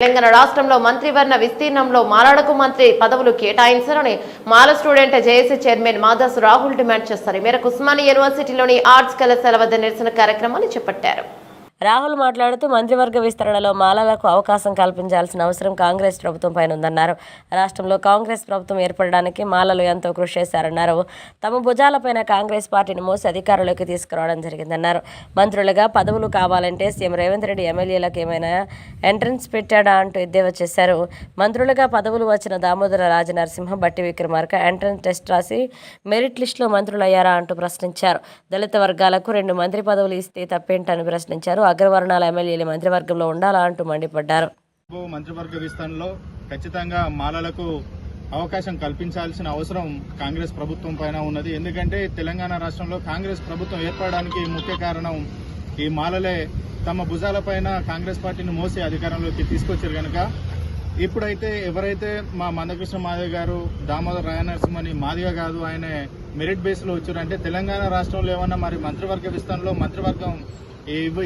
తెలంగాణ రాష్ట్రంలో మంత్రివర్ణ విస్తీర్ణంలో మాలాడకు మంత్రి పదవులు కేటాయించాలని Mala student JAC chairman Madasu Rahul demand చేస్తారు. ఈ మేరకు ఉస్మానియా యూనివర్సిటీలోని ఆర్ట్స్ కళాశాల వద్ద నిరసన కార్యక్రమాన్ని చేపట్టారు. రాహుల్ మాట్లాడుతూ మంత్రివర్గ విస్తరణలో మాలలకు అవకాశం కల్పించాల్సిన అవసరం కాంగ్రెస్ ప్రభుత్వం పైన ఉందన్నారు. రాష్ట్రంలో కాంగ్రెస్ ప్రభుత్వం ఏర్పడడానికి మాలలు ఎంతో కృషి చేశారన్నారు. తమ భుజాలపైన కాంగ్రెస్ పార్టీని మోసి అధికారంలోకి తీసుకురావడం జరిగిందన్నారు. మంత్రులుగా పదవులు కావాలంటే సీఎం రేవంత్ రెడ్డి ఎమ్మెల్యేలకు ఏమైనా ఎంట్రన్స్ పెట్టాడా అంటూ ఎద్దేవా చేశారు. మంత్రులుగా పదవులు వచ్చిన దామోదర రాజనరసింహ బట్టి విక్రమార్క ఎంట్రన్స్ టెస్ట్ రాసి మెరిట్ లిస్టులో మంత్రులయ్యారా అంటూ ప్రశ్నించారు. దళిత వర్గాలకు రెండు మంత్రి పదవులు ఇస్తే తప్పేంటని ప్రశ్నించారు. అగ్రవర్ణాల ఎమ్మెల్యేలు మంత్రివర్గంలో ఉండాలా అంటూ మండిపడ్డారు. మంత్రివర్గ విస్తరణలో ఖచ్చితంగా మాలలకు అవకాశం కల్పించాల్సిన అవసరం కాంగ్రెస్ ప్రభుత్వం పైన ఉన్నది. ఎందుకంటే తెలంగాణ రాష్ట్రంలో కాంగ్రెస్ ప్రభుత్వం ఏర్పడడానికి ముఖ్య కారణం ఈ మాలలే తమ భుజాలపైన కాంగ్రెస్ పార్టీని మోసి అధికారంలోకి తీసుకొచ్చారు కనుక ఇప్పుడైతే ఎవరైతే మా మందకృష్ణ మాదిగ గారు దామోదర్ రాయనరసింహని మాదిగ కాదు ఆయన మెరిట్ బేస్లో వచ్చారంటే తెలంగాణ రాష్ట్రంలో ఏమన్నా మరి మంత్రివర్గ విస్తరణలో మంత్రివర్గం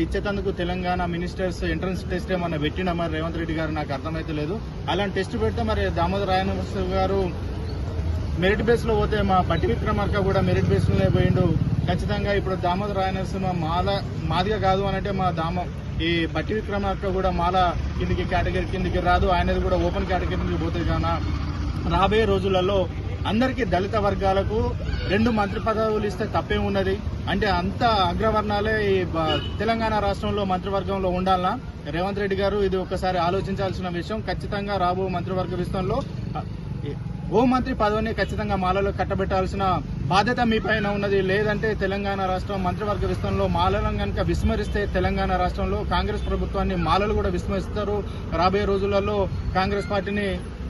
ఇచ్చేటందుకు తెలంగాణ మినిస్టర్స్ ఎంట్రన్స్ టెస్ట్ ఏమన్నా పెట్టినా మరి రేవంత్ రెడ్డి గారు నాకు అర్థమైతే లేదు. అలాంటి టెస్ట్ పెడితే మరి దామోదర్ రాయనరసింహ గారు మెరిట్ బేస్లో పోతే మా పట్టి విక్రమార్క కూడా మెరిట్ బేస్లోనే పోయిండు. ఖచ్చితంగా ఇప్పుడు దామోదర్ రాయనరసింహ మాల మాదిగా కాదు అని అంటే మా దామ ఈ బట్టి విక్రమార్క కూడా మాల కిందికి కేటగిరీ కిందికి రాదు. ఆయనది కూడా ఓపెన్ కేటగిరీ కిందికి పోతుంది కాన రాబోయే రోజులలో అందరికీ దళిత వర్గాలకు రెండు మంత్రి పదవులు ఇస్తే తప్పే ఉన్నది? అంటే అంత అగ్రవర్ణాలే ఈ తెలంగాణ రాష్ట్రంలో మంత్రివర్గంలో ఉండాలనా? రేవంత్ రెడ్డి గారు ఇది ఒకసారి ఆలోచించాల్సిన విషయం. ఖచ్చితంగా రాబో మంత్రివర్గ విస్తరణలో హోంమంత్రి పదవిని ఖచ్చితంగా మాలలో కట్టబెట్టాల్సిన బాధ్యత మీ పైన ఉన్నది. లేదంటే తెలంగాణ రాష్ట్రం మంత్రివర్గ విస్తరణలో మాలలను కనుక విస్మరిస్తే తెలంగాణ రాష్ట్రంలో కాంగ్రెస్ ప్రభుత్వాన్ని మాలలు కూడా విస్మరిస్తారు. రాబోయే రోజులలో కాంగ్రెస్ పార్టీని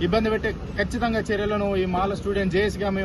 ఇబ్బంది పెట్టే ఖచ్చితంగా చర్యలను ఈ మాల స్టూడెంట్ జేఎస్గా మేము